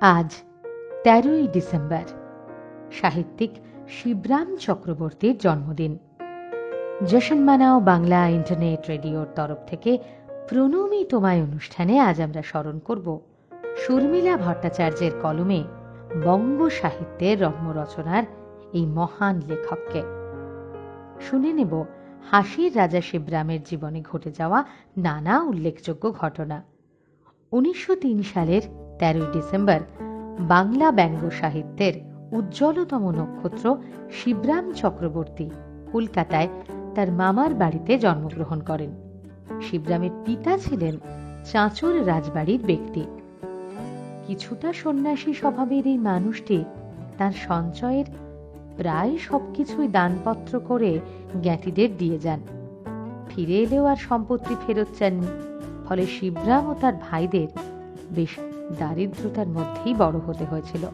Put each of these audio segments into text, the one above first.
আজ তেরোই ডিসেম্বর, সাহিত্যিক শিবরাম চক্রবর্তীর জন্মদিন। জশন মানাও বাংলা ইন্টারনেট রেডিওর তরফ থেকে প্রণমী তোমায় অনুষ্ঠানে আজ আমরা স্মরণ করব শর্মিলা ভট্টাচার্যের কলমে বঙ্গ সাহিত্যের রম্য রচনার এই মহান লেখককে। শুনে নেব হাসির রাজা শিবরামের জীবনে ঘটে যাওয়া নানা উল্লেখযোগ্য ঘটনা। উনিশশো তিন সালের তেরোই ডিসেম্বর বাংলা ব্যঙ্গ সাহিত্যের উজ্জ্বলতম নক্ষত্র শিবরাম চক্রবর্তী কলকাতায় তার মামার বাড়িতে জন্মগ্রহণ করেন। শিবরামের পিতা ছিলেন চাঁচর রাজবাড়ির ব্যক্তি। কিছুটা সন্ন্যাসী স্বভাবের এই মানুষটি তার সঞ্চয়ের প্রায় সবকিছুই দানপত্র করে জ্ঞাতিদের দিয়ে যান। ফিরে এলেও আর সম্পত্তি ফেরত চাননি। ফলে শিবরাম ও তার ভাইদের বেশ দারিদ্রতার মধ্যেই বড় হতে হয়েছিল।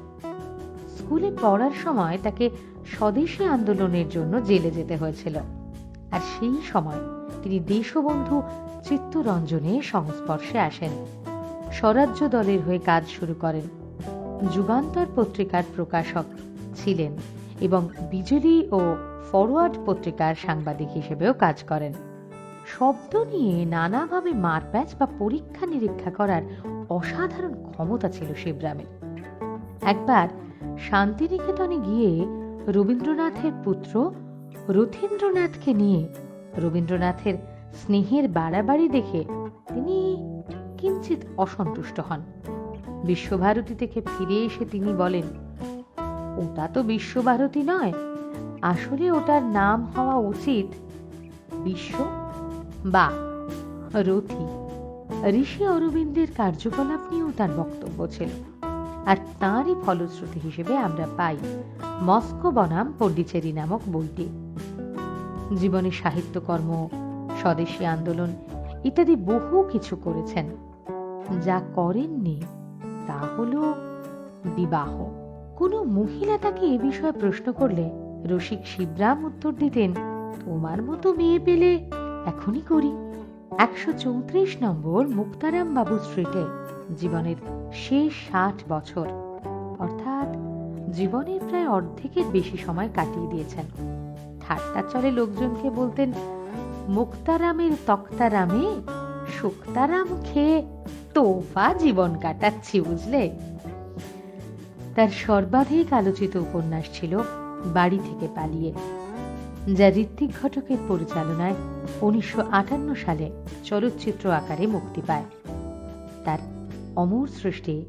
স্কুলে পড়ার সময় তাকে স্বদেশী আন্দোলনের জন্য জেলে যেতে হয়েছিল। আর সেই সময় তিনি দেশবন্ধু চিত্তরঞ্জনের সংস্পর্শে আসেন। স্বরাজ্য দলের হয়ে কাজ শুরু করেন। যুগান্তর পত্রিকার প্রকাশক ছিলেন এবং বিজলি ও ফরওয়ার্ড পত্রিকার সাংবাদিক হিসেবেও কাজ করেন। শব্দ নিয়ে নানাভাবে মারপ্যাচ বা পরীক্ষা নিরীক্ষা করার অসাধারণ ক্ষমতা ছিল শিবরামের একবার শান্তিনিকেতনে গিয়ে রবীন্দ্রনাথের পুত্র রথীন্দ্রনাথকে নিয়ে রবীন্দ্রনাথের স্নেহের বাড়াবাড়ি দেখে তিনি কিঞ্চিত অসন্তুষ্ট হন। বিশ্বভারতী থেকে ফিরে এসে তিনি বলেন, ওটা তো বিশ্বভারতী নয়। আসলে ওটার নাম হওয়া উচিত বিশ্ব বা, রথি। ঋষি অরবিন্দের কার্যকলাপ নিয়েও তার বক্তব্য ছিল। আর তাঁরই ফলশ্রুতি হিসেবে আমরা পাই মস্কো বনাম পন্ডিচেরি নামক বইটি। জীবনে সাহিত্যকর্ম, স্বদেশী আন্দোলন ইত্যাদি বহু কিছু করেছেন। যা করেননি তা হল বিবাহ। কোনো মহিলা তাকে এ বিষয়ে প্রশ্ন করলে রসিক শিবরাম উত্তর দিতেন, তোমার মতো মেয়ে পেলে এখনই করি। একশো চৌত্রিশ নম্বর মুক্তারাম বাবু স্ট্রিটে জীবনের শেষ ষাট বছর। অর্থাৎ জীবনের প্রায় অর্ধেকের বেশি সময় কাটিয়ে দিয়েছেন। ঠাট্টা চলে লোকজনকে বলতেন, মুক্তারামের তক্তারামে শুক্তারাম খেয়ে তোফা জীবন কাটাচ্ছি, বুঝলে? তার সর্বাধিক আলোচিত উপন্যাস ছিল, বাড়ি থেকে পালিয়ে। যা ঋত্বিক ঘটকের পরিচালনায় উনিশশো আটান্ন সালে চলচ্চিত্র আকারে মুক্তি পায়। তার অমর সৃষ্টি,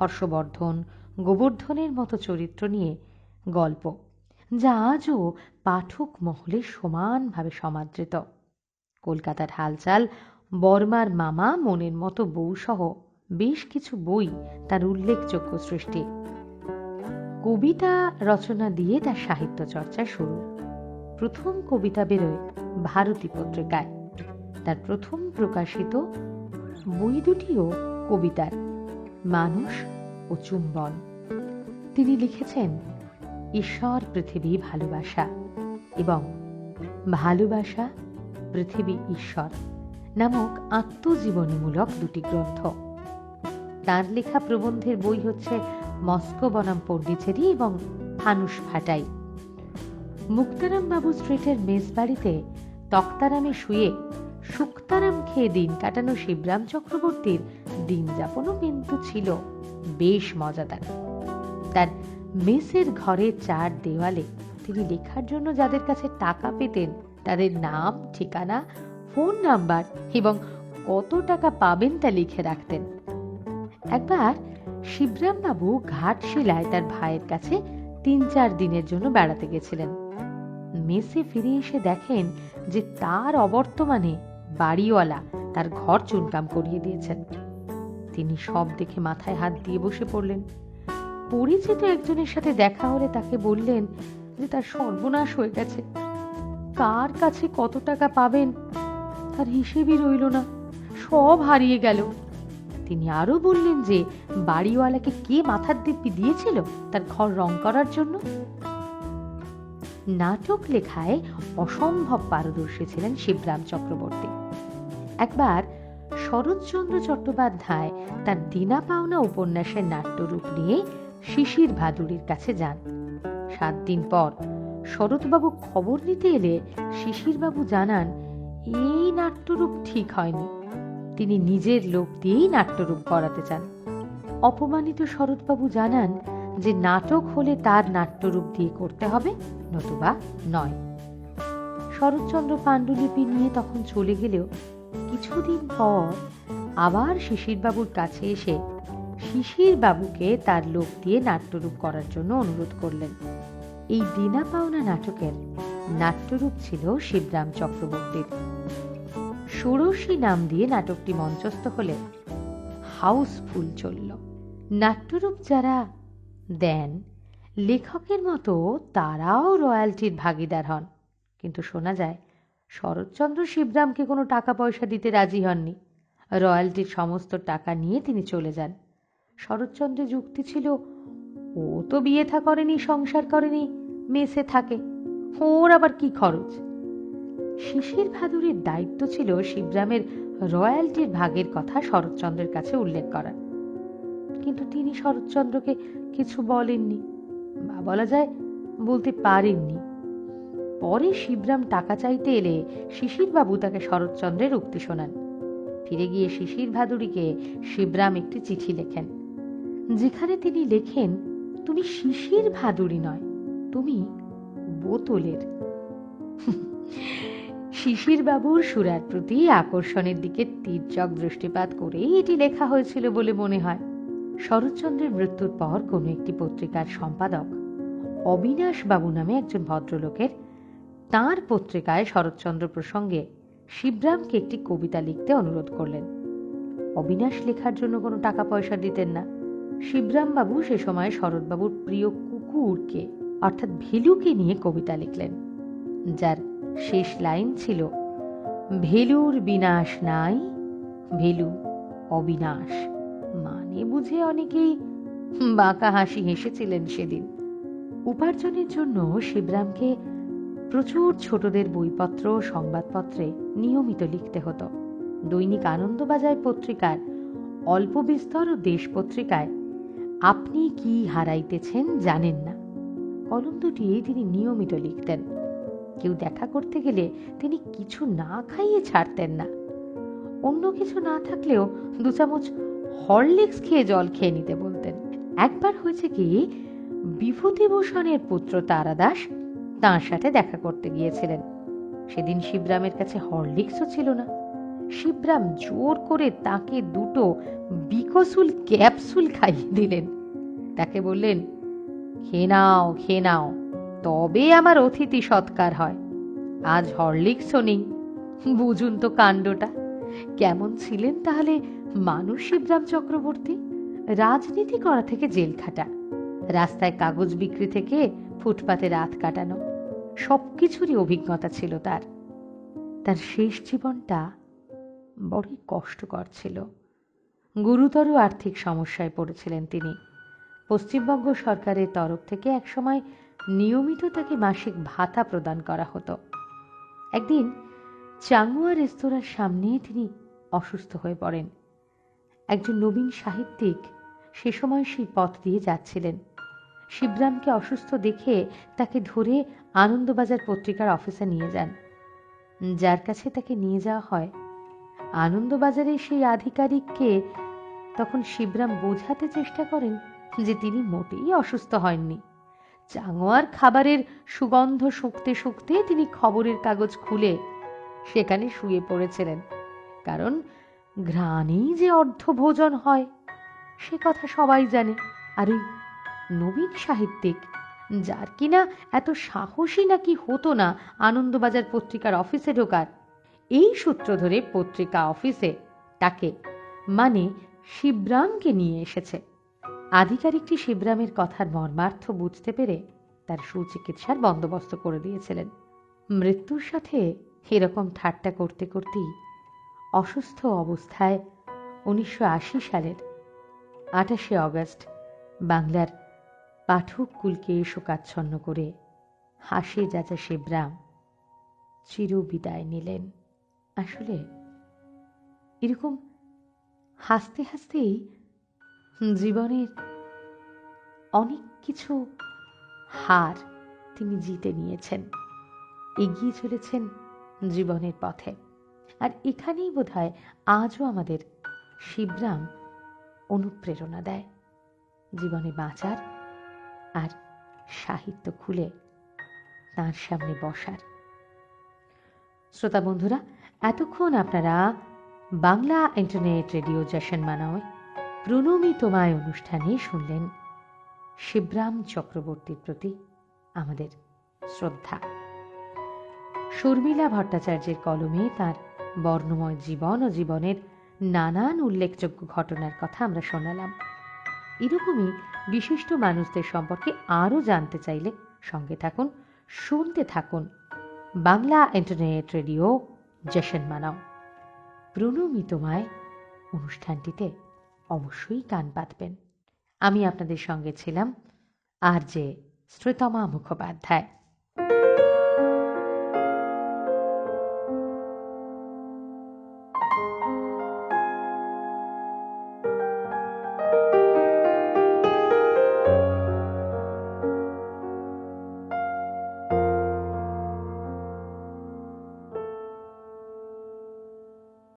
হর্ষবর্ধন, গোবর্ধনের মতো চরিত্র নিয়ে গল্প, যা আজও পাঠক মহলে সমানভাবে সমাদৃত। কলকাতার হালচাল, বর্মার মামা মনের মতো বউসহ বেশ কিছু বই তার উল্লেখযোগ্য সৃষ্টি। কবিতা রচনা দিয়ে তার সাহিত্য চর্চা শুরু। প্রথম কবিতা বেরোয় ভারতী পত্রিকায়। তার প্রথম প্রকাশিত বই দুটিও কবিতার, মানুষ ও চুম্বন। তিনি লিখেছেন, ঈশ্বর পৃথিবী ভালোবাসা এবং ভালোবাসা পৃথিবী ঈশ্বর নামক আত্মজীবনীমূলক দুটি গ্রন্থ। তার লেখা প্রবন্ধের বই হচ্ছে মস্কো বনাম পণ্ডিচেরি এবং ফানুস ফাটাই। মুক্তারাম বাবু স্ট্রিটের মেস বাড়িতে তক্তারামে শুয়ে শুক্তারাম খেয়ে দিন কাটানো শিবরাম চক্রবর্তীর দিন যাপনও কিন্তু ছিল বেশ মজাদার। তার মেসের ঘরে চার দেওয়ালে তিনি লেখার জন্য যাদের কাছে টাকা পেতেন, তাদের নাম, ঠিকানা, ফোন নাম্বার এবং কত টাকা পাবেন তা লিখে রাখতেন। একবার শিবরাম বাবু ঘাটশিলায় তার ভাইয়ের কাছে তিন চার দিনের জন্য বেড়াতে গেছিলেন। মেসে ফিরে এসে দেখেন যে তার অবর্তমানে বাড়িওয়ালা তার ঘর চুনকাম করিয়ে দিয়েছেন। তিনি সব দেখে মাথায় হাত দিয়ে বসে পড়লেন। পরিচিত একজনের সাথে দেখা হলে তাকে বললেন যে তার সর্বনাশ হয়ে গেছে। কার কাছে কত টাকা পাবেন? তার হিসেবই রইল না। সব হারিয়ে গেল। তিনি আরও বললেন যে বাড়িওয়ালাকে কে মাথার দিব্যি দিয়েছিল তার ঘর রং করার জন্য? নাটক লেখায় অসম্ভব পারদর্শী ছিলেন শিবরাম চক্রবর্তী। একবার শরৎচন্দ্র চট্টোপাধ্যায় তার দিনা পাওনা উপন্যাসের নাট্যরূপ নিয়ে শিশির ভাদুরীর কাছে যান। সাত দিন পর শরৎবাবু খবর নিতে এলে শিশিরবাবু জানান, এই নাট্যরূপ ঠিক হয়নি। তিনি নিজের লোক দিয়েই নাট্যরূপ করাতে চান। অপমানিত শরৎবাবু জানান যে নাটক হলে তার নাট্যরূপ দিয়ে করতে হবে, নতুবা নয়। শরৎচন্দ্র পাণ্ডুলিপি নিয়ে তখন চলে গেলেও কিছুদিন পর আবার শিশিরবাবুর কাছে এসে শিশির বাবুকে তার লোক দিয়ে নাট্যরূপ করার জন্য অনুরোধ করলেন। এই দিনা পাওনা নাটকের নাট্যরূপ ছিল শিবরাম চক্রবর্তীর। ষোড়শী নাম দিয়ে নাটকটি মঞ্চস্থ হলে হাউসফুল চলল। নাট্যরূপ যারা দেন লেখকের মতো তারাও রয়্যালটির ভাগিদার হন। কিন্তু শোনা যায়, শরৎচন্দ্র শিবরামকে কোনো টাকা পয়সা দিতে রাজি হননি। রয়্যালটির সমস্ত টাকা নিয়ে তিনি চলে যান। শরৎচন্দ্রের যুক্তি ছিল, ও তো বিয়ে থা করেনি, সংসার করেনি, মেসে থাকে, ওর আবার কি খরচ? শিশির ভাদুরীর দায়িত্ব ছিল শিবরামের রয়্যালটির ভাগের কথা শরৎচন্দ্রের কাছে উল্লেখ করা কিন্তু তিনি শরৎচন্দ্রকে কিছু বলেননি বা বলা যায় বলতে পারেননি। পরে শিবরাম টাকা চাইতে এলে শিশিরবাবু তাকে শরৎচন্দ্রের উক্তি শোনান। ফিরে গিয়ে শিশির ভাদুরীকে শিবরাম একটি চিঠি লেখেন। যেখানে তিনি লেখেন, তুমি শিশির ভাদুরী নয়, তুমি বোতলের। শিশির বাবুর সুরার প্রতি আকর্ষণের দিকে তীর্যক দৃষ্টিপাত করেই এটি লেখা হয়েছিল বলে মনে হয়। শরৎচন্দ্রের মৃত্যুর পর কোনো একটি পত্রিকার সম্পাদক অবিনাশ বাবু নামে একজন ভদ্রলোকের তাঁর পত্রিকায় শরৎচন্দ্র প্রসঙ্গে শিবরামকে একটি কবিতা লিখতে অনুরোধ করলেন। অবিনাশ লেখার জন্য কোনো টাকা পয়সা দিতেন না। শিবরাম বাবু সে সময় শরৎবাবুর প্রিয় কুকুরকে, অর্থাৎ ভেলুকে নিয়ে কবিতা লিখলেন, যার শেষ লাইন ছিল, ভেলুর বিনাশ নাই, ভেলু অবিনাশ। মানে বুঝে অনেকেই বাঁকা হাসি হেসেছিলেন সেদিন। উপার্জনের জন্য শিবরামকে প্রচুর ছোটদের বইপত্র, সংবাদপত্রে নিয়মিত লিখতে হতো। দৈনিক আনন্দবাজার পত্রিকার অল্প বিস্তর ও দেশ পত্রিকায় আপনি কি হারাইতেছেন জানেন না। কলম তিনি নিয়মিত লিখতেন। কেউ দেখা করতে গেলে তিনি কিছু না খাইয়ে ছাড়তেন না। অন্য কিছু না থাকলেও দু চামচ হরলিক্স খেয়ে জল খেয়ে নিতে বলতেন। একবার হয়েছে কি, বিভূতিভূষণের পুত্র তারাদাস তাঁর সাথে দেখা করতে গিয়েছিলেন। সেদিন শিবরামের কাছে হরলিক্সও ছিল না। শিবরাম জোর করে তাকে দুটো বিকসুল ক্যাপসুল খাইয়ে দিলেন। তাকে বললেন, খেয়ে নাও খেয়ে নাও, তবে আমার অতিথি সৎকার হয়। আজ হরলিক্সও নেই। বুঝুন তো কাণ্ডটা। কেমন ছিলেন তাহলে মানুষ শিবরাম চক্রবর্তী? রাজনীতি করা থেকে জেল খাটা। রাস্তায় কাগজ বিক্রি থেকে ফুটপাতে রাত কাটানো। সবকিছুরই অভিজ্ঞতা ছিল তার। তার শেষ জীবনটা বড়ই কষ্টকর ছিল। গুরুতর আর্থিক সমস্যায় পড়েছিলেন তিনি। পশ্চিমবঙ্গ সরকারের তরফ থেকে একসময় নিয়মিত তাকে মাসিক ভাতা প্রদান করা হতো। একদিন চাঙ্গুয়া রেস্তোরাঁর সামনে তিনি অসুস্থ হয়ে পড়েন। একজন নবীন সাহিত্যিক সে সময় সেই পথ দিয়ে যাচ্ছিলেন। শিবরামকে অসুস্থ দেখে তাকে ধরে আনন্দবাজার পত্রিকার অফিসে নিয়ে যান। যার কাছে তাকে নিয়ে যাওয়া হয়। আনন্দবাজারের সেই আধিকারিককে তখন শিবরাম বোঝাতে চেষ্টা করেন যে তিনি মোটেই অসুস্থ হননি। চাঙোয়ার খাবারের সুগন্ধ শুকতে শুকতে তিনি খবরের কাগজ খুলে সেখানে শুয়ে পড়েছিলেন। কারণ ঘ্রাণেই যে অর্ধ ভোজন হয়, সে কথা সবাই জানে। আর ওই নবীন সাহিত্যিক, যার কিনা এত সাহসী নাকি হতো না আনন্দবাজার পত্রিকার অফিসে ঢোকার, এই সূত্র ধরে পত্রিকা অফিসে তাকে মানে শিবরামকে নিয়ে এসেছে। আধিকারিকটি শিবরামের কথার মর্মার্থ বুঝতে পেরে তার সুচিকিৎসার বন্দোবস্ত করে দিয়েছিলেন। মৃত্যুর সাথে এরকম ঠাট্টা করতে করতেই অসুস্থ অবস্থায় উনিশশো আশি সালের আঠাশে অগস্ট বাংলার পাঠক কুলকে শোকাচ্ছন্ন করে হাসে যাচা শিবরাম চির বিদায় নিলেন। আসলে এরকম হাসতে হাসতেই জীবনের অনেক কিছু হার তিনি জিতে নিয়েছেন, এগিয়ে চলেছেন জীবনের পথে। আর এখানেই বোধহয় আজও আমাদের শিবরাম অনুপ্রেরণা দেয় জীবনে বাঁচার আর সাহিত্য খুলে তার সামনে বসার। শ্রোতা বন্ধুরা, এতক্ষণ আপনারা বাংলা ইন্টারনেট রেডিও জাশন মানায় প্রণমী তোমায় অনুষ্ঠানে শুনলেন শিবরাম চক্রবর্তীর প্রতি আমাদের শ্রদ্ধা। শর্মিলা ভট্টাচার্যের কলমে তার বর্ণময় জীবন ও জীবনের নানান উল্লেখযোগ্য ঘটনার কথা আমরা শোনালাম। এরকমই বিশিষ্ট মানুষদের সম্পর্কে আরও জানতে চাইলে সঙ্গে থাকুন, শুনতে থাকুন। বাংলা ইন্টারনেট রেডিও, জেশন মানাও। প্রণমী তোমায় অনুষ্ঠানটিতে অবশ্যই কান পাতবেন আমি আপনাদের সঙ্গে ছিলাম আর যে শ্রীতমা মুখোপাধ্যায়।